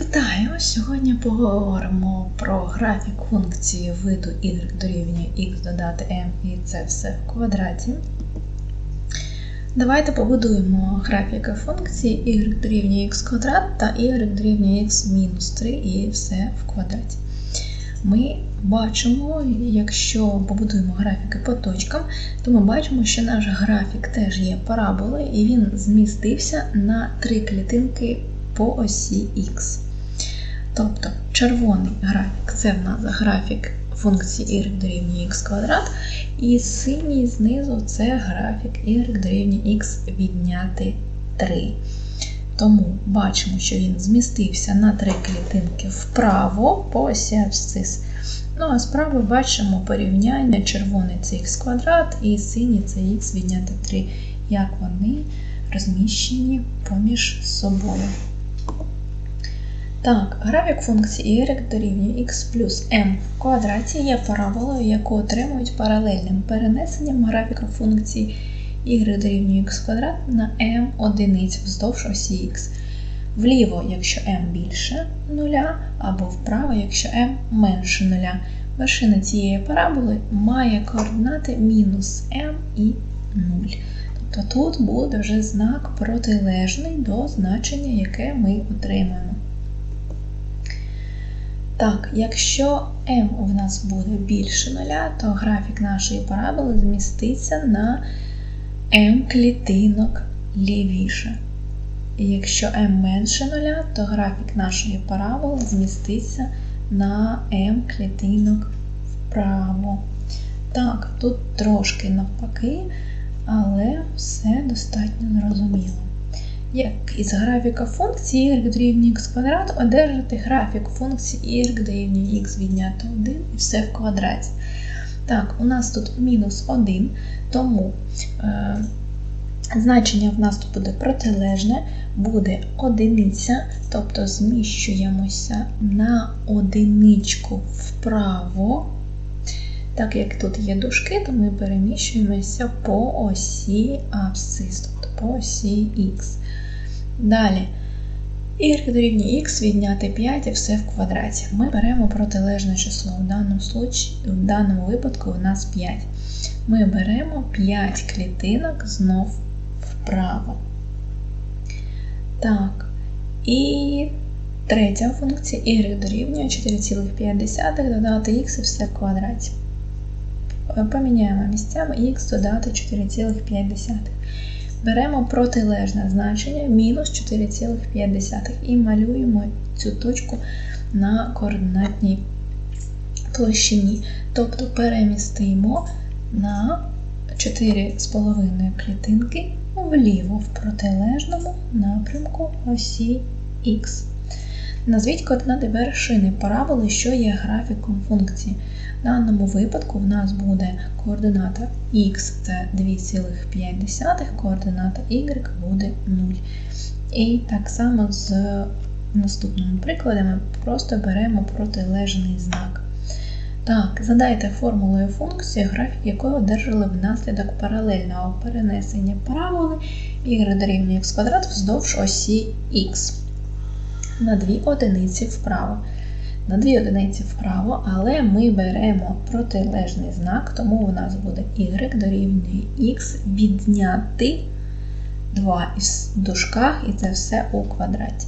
Вітаю! Сьогодні поговоримо про графік функції виду y дорівнює x додати m і це все в квадраті. Давайте побудуємо графіки функції y дорівнює x квадрат та y дорівнює x мінус 3 і все в квадраті. Ми бачимо, якщо побудуємо графіки по точкам, то ми бачимо, що наш графік теж є параболою і він змістився на три клітинки по осі Х. Тобто червоний графік це в нас графік функції y дорівнює x квадрат, і синій знизу це графік y дорівнює x відняти 3. Тому бачимо, що він змістився на три клітинки вправо по осі абсцис. Ну, а справа бачимо порівняння червоний це х квадрат і синій це х відняти 3, як вони розміщені поміж собою. Так, графік функції y дорівнює x плюс m в квадраті є параболою, яку отримують паралельним перенесенням графіка функції y дорівнює x квадрат на m одиниць вздовж осі x. Вліво, якщо m більше нуля, або вправо, якщо m менше нуля. Вершина цієї параболи має координати мінус m і 0. Тобто тут буде вже знак протилежний до значення, яке ми отримаємо. Так, якщо m у нас буде більше нуля, то графік нашої параболи зміститься на m клітинок лівіше. І якщо m менше нуля, то графік нашої параболи зміститься на m клітинок вправо. Так, тут трошки навпаки, але все достатньо зрозуміло. Як із графіка функції y дорівнює x квадрат одержати графік функції y дорівнює x відняти 1 і все в квадраті. Так, у нас тут мінус 1, тому е, значення в нас тут буде протилежне, буде одиниця, тобто зміщуємося на одиничку вправо. Так як тут є дужки, то ми переміщуємося по осі абсцис, тобто по осі х. Далі, y дорівнює х відняти 5 і все в квадраті. Ми беремо протилежне число. В даному, случаї, в даному випадку у нас 5. Ми беремо 5 клітинок знов вправо. Так, і третя функція y дорівнює 4,5 додати х і все в квадраті. Поміняємо місцями х додати 4,5. Беремо протилежне значення мінус 4,5 і малюємо цю точку на координатній площині. Тобто перемістимо на 4,5 клітинки вліво в протилежному напрямку осі Х. Назвіть координати вершини параболи, що є графіком функції. В даному випадку в нас буде координата х це 2,5, координата y буде 0. І так само з наступними прикладами просто беремо протилежний знак. Так, задайте формулою функції, графік якої одержали внаслідок паралельного перенесення параболи y дорівнює x квадрат вздовж осі х на 2 одиниці вправо. На 2 одиниці вправо, але ми беремо протилежний знак, тому у нас буде y дорівнює x відняти 2 із дужках, і це все у квадраті.